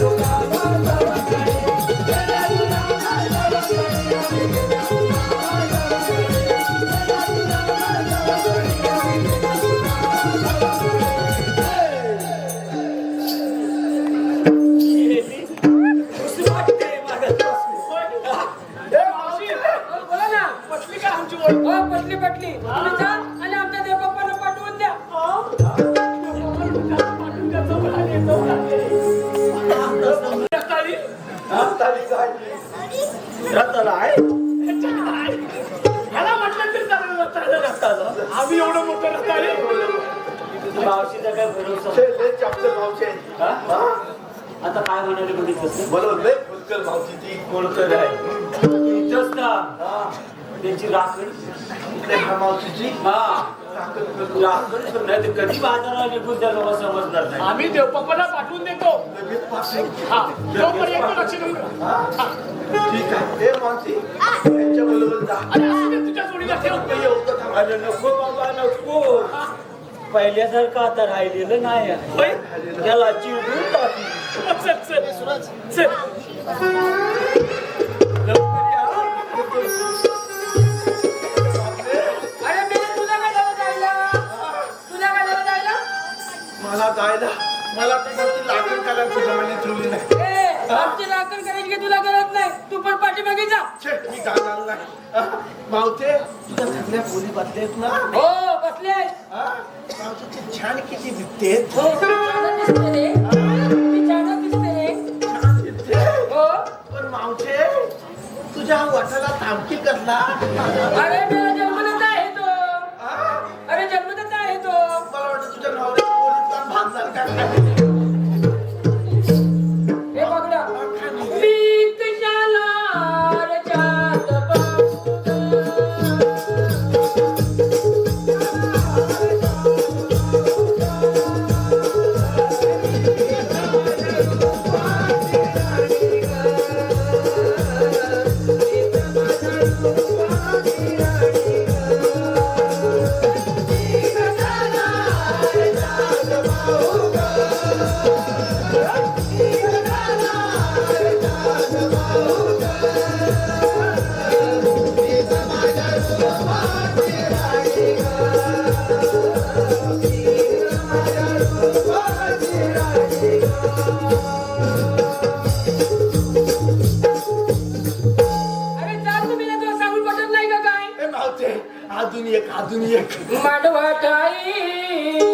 बोला आम्ही एवढं मोठं रताळी मावशीचा काय भरोसा छे, लय चापटर मावशी आहे. हा? हा? आता काय म्हणाले बघितलं बरोबर लय फुलकर मावशी ती कोणकर आहे इथंच का हा. त्यांची राखण मावशीची हा. राखण नाही तर कधी बाजाराला निघून त्या लोक समजणार नाही आम्ही देवबापाला पाठवून देतो लगेच पासे. हा तोपर्यंत लक्ष देऊन राहा. हा? ठीक आहे ए मावशी यांच्या बरोबर जा अरे असू दे, तुझ्या. अरे नको बाबा नको. पहिल्यासारखं आता राहिलेलं नाही होय? त्याला चिडून टाकी. चल चल. चल. लवकर या. अरे मी तुला काय झालं जायला तुला काय झालं जायला मला जायला. मला कोणाची लागण करायची जमाने ठेवली नाही. ए आमची राखण करायची की तुला गरज नाही. तू पण पाठीमागे जा. छे, मी जाणार नाही? मावते तुझ्या सगळ्या बोली बदलेत ना? हो बसले. हा? मावशीची छान किती दिसते. हो छान दिसते. रे मी छान दिसते. रे छान दिसते. हो. पण मावशे तुझ्या वटाला थांबकी कसला? अरे एक अजून एक मांडवा काही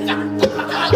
你哈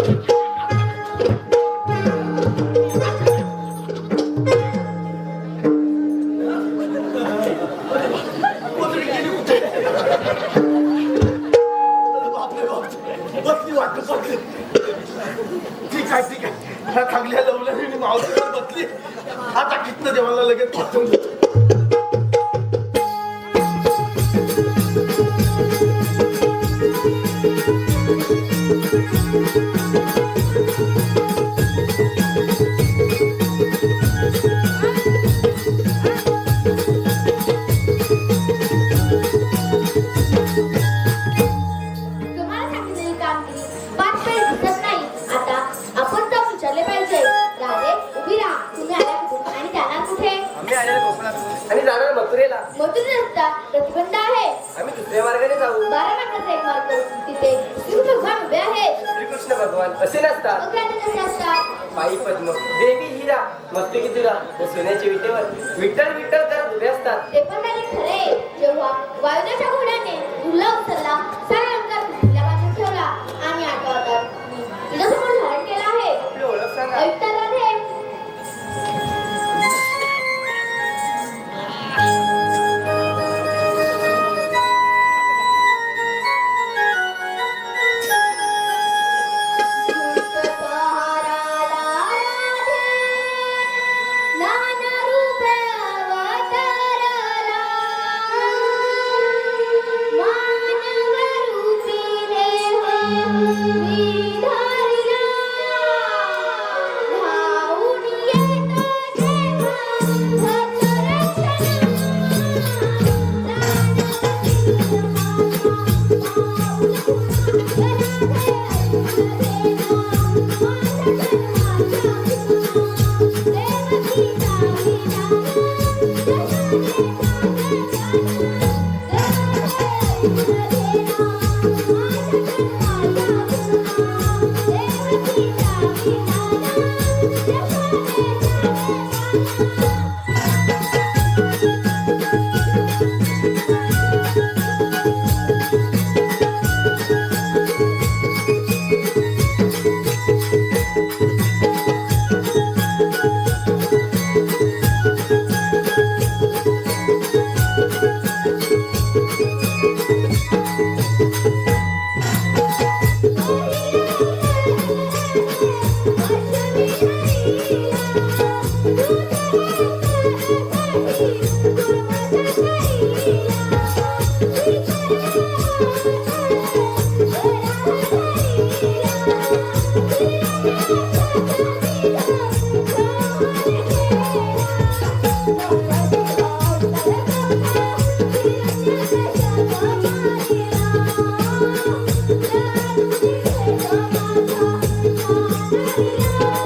ते सोन्याच्या विटेवर विठ्ठल विठ्ठल करत उभे असतात. ते पण नाही खरे. जेव्हा वायुदेच्या घोड्याने उल्ला उचलला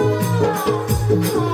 Oh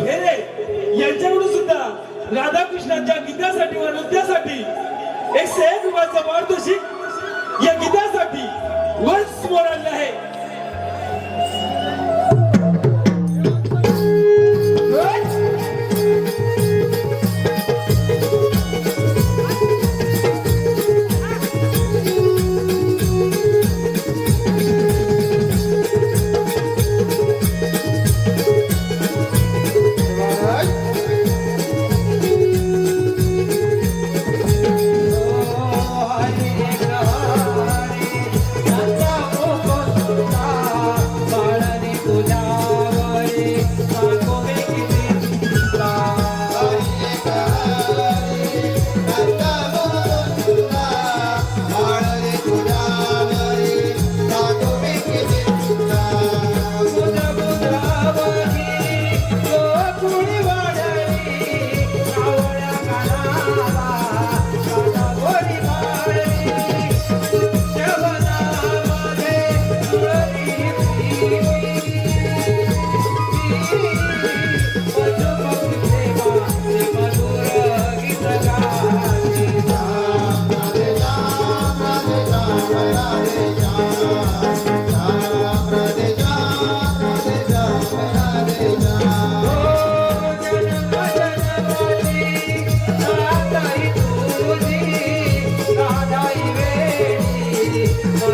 अविनाश यांच्याकडून सुद्धा राधाकृष्णांच्या गीतासाठी व नृत्यासाठी एकशे एक रुपयाचं पारितोषिक या गीतासाठी once more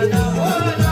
no, no, no.